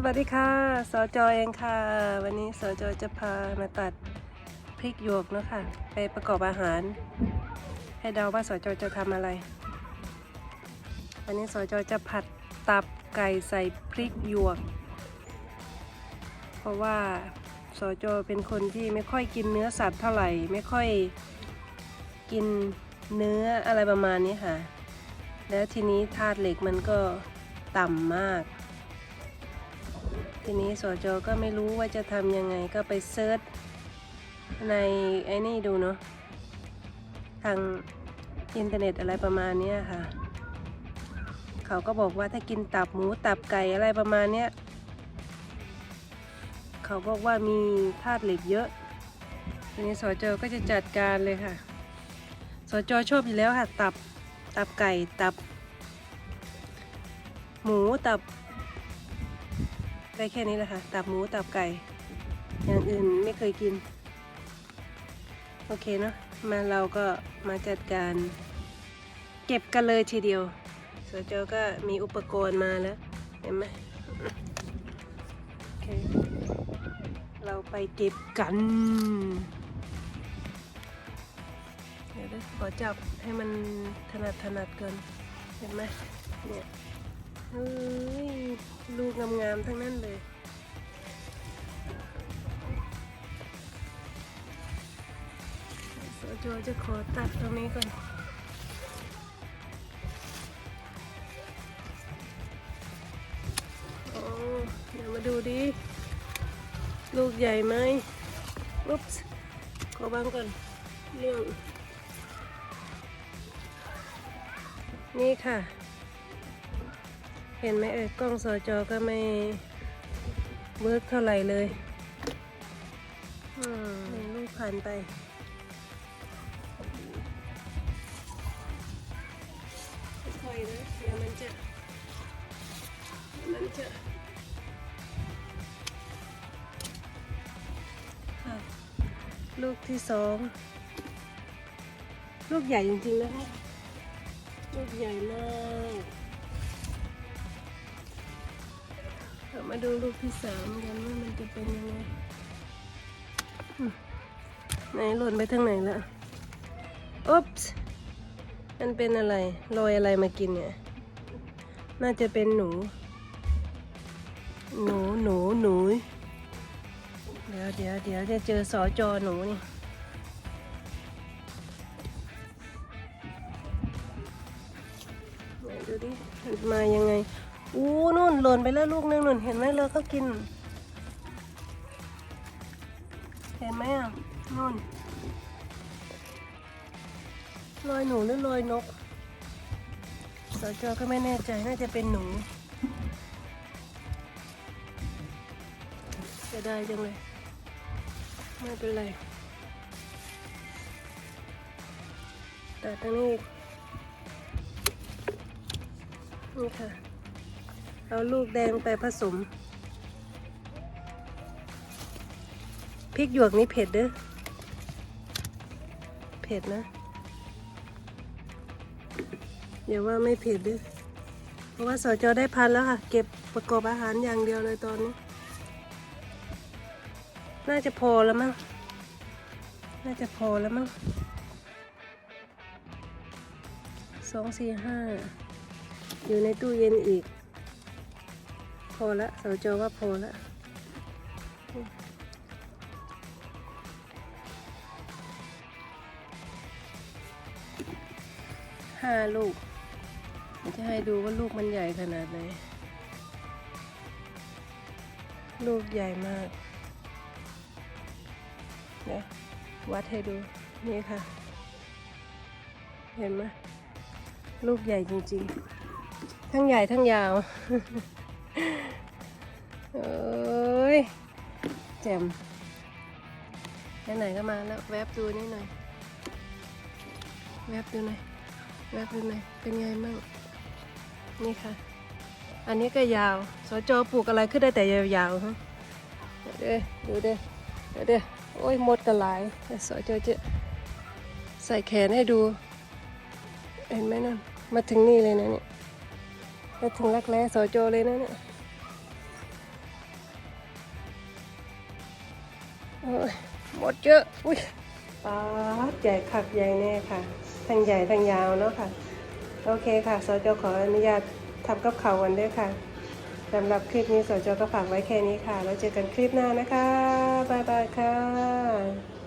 สวัสดีค่ะสจเองค่ะ วันนี้สจจะพามาตัดพริกหยวกเนอะค่ะ ไปประกอบอาหาร ให้เดาว่าสจจะทำอะไร วันนี้สจจะผัดตับไก่ใส่พริกหยวก เพราะว่าสจเป็นคนที่ไม่ค่อยกินเนื้อสัตว์เท่าไหร่ ไม่ค่อยกินเนื้ออะไรประมาณนี้ค่ะ แล้วทีนี้ธาตุเหล็กมันก็ต่ำมาก ทีนี้สจก็ไม่รู้ว่าจะทำยังไงก็ไปเซิร์ชในไอ้นี่ดูเนาะทางอินเทอร์เน็ตอะไรประมาณนี้ค่ะ เขาก็บอกว่าถ้ากินตับหมูตับไก่อะไรประมาณนี้เขาบอกว่ามีธาตุเหล็กเยอะ ทีนี้สจก็จะจัดการเลยค่ะสจชอบอยู่แล้วค่ะ ตับตับไก่ตับ หมูตับ ได้แค่นี้แหละค่ะ ตับหมูตับไก่ อย่างอื่นไม่เคยกิน โอเคเนาะ มาเราก็มาจัดการ เก็บกันเลยทีเดียวสจก็มีอุปกรณ์มาแล้ว เห็นไหมโอเค เราไปเก็บกัน เดี๋ยวด้ขอจับให้มันถนัดถนัดก่อนเห็นไหมเนี่ย เฮ้ยลูกงามๆทั้งนั้นเลยสจจะขอตัดตรงนี้ก่อน โอ้เดี๋ยวมาดูดิ ลูกใหญ่ไหมอุ๊บขอบังก่อนเรื่องนี่ค่ะ เห็นไหมเอ่ยกล้องสจอก็ไม่เวิร์กเท่าไหร่เลยอืมลูกผ่านไป ค่อยๆนะเดี๋ยวมันจะมันจะค่ะลูกที่สองลูกใหญ่จริงๆนะคะ ลูกใหญ่มาก มาดูลูกที่สามกันว่ามันจะเป็นยังไงไหนหล่นไปทางไหนละอุ๊บส์มันเป็นอะไรลอยอะไรมากินเนี่ย น่าจะเป็นหนู หนูหนูหนูเดี๋ยวเดี๋ยวเดี๋ยวจะเจอสอจอหนูนี่ดูดิมายังไง อู้นู่นหล่นไปแล้วลูกนึงนู่นเห็นไหมเลยเขากิน เห็นไหมอะนู่นลอยหนูหรือลอยนกสจก็ไม่แน่ใจน่าจะเป็นหนูจะได้จังเลย ไม่เป็นไร แต่ตรงนี้นี่ค่ะ เอาลูกแดงไปผสม พริกหยวกนี่เผ็ดเด้อ เผ็ดนะ อย่าว่าไม่เผ็ดเด้อ เพราะว่าสจได้พันแล้วค่ะ เก็บประกอบอาหารอย่างเดียวเลยตอนนี้ น่าจะพอแล้วมั้ง น่าจะพอแล้วมั้งสองสี่ห้าอยู่ในตู้เย็นอีก พอละสาวโจว่าพอละห้าลูกจะให้ดูว่าลูกมันใหญ่ขนาดไหน ลูกใหญ่มากเดี๋ยวัดให้ดู นี่ค่ะ เห็นไหมลูกใหญ่จริงๆ ทั้งใหญ่ทั้งยาว เอ้ยแจ่มไหนๆก็มาแล้ว แวบดูนี่หน่อย แวบดูหน่อย แวบดูหน่อย เป็นไงมั่ง นี่ค่ะ อันนี้ก็ยาว สจปลูกอะไรขึ้นได้แต่ยาวๆฮะเดี๋ยวเด้อดูเด้อเดี๋ยวเด้อโอ้ยหมดกันหลายแต่สจจะใส่แขนให้ดู เห็นไหมนั่น มาถึงนี่เลยนะเนี่ยมาถึงรักแร้สจเลยนะเนี่ย หมดเยอะ อุ้ยปาใหญ่ขักใหญ่แน่ค่ะ ทั้งใหญ่ทั้งยาวเนาะค่ะ โอเคค่ะสจขออนุญาตทำกับเขาวกันด้วยค่ะสำหรับคลิปนี้สจก็ฝากไว้แค่นี้ค่ะ แล้วเจอกันคลิปหน้านะคะ บ๊ายบายค่ะ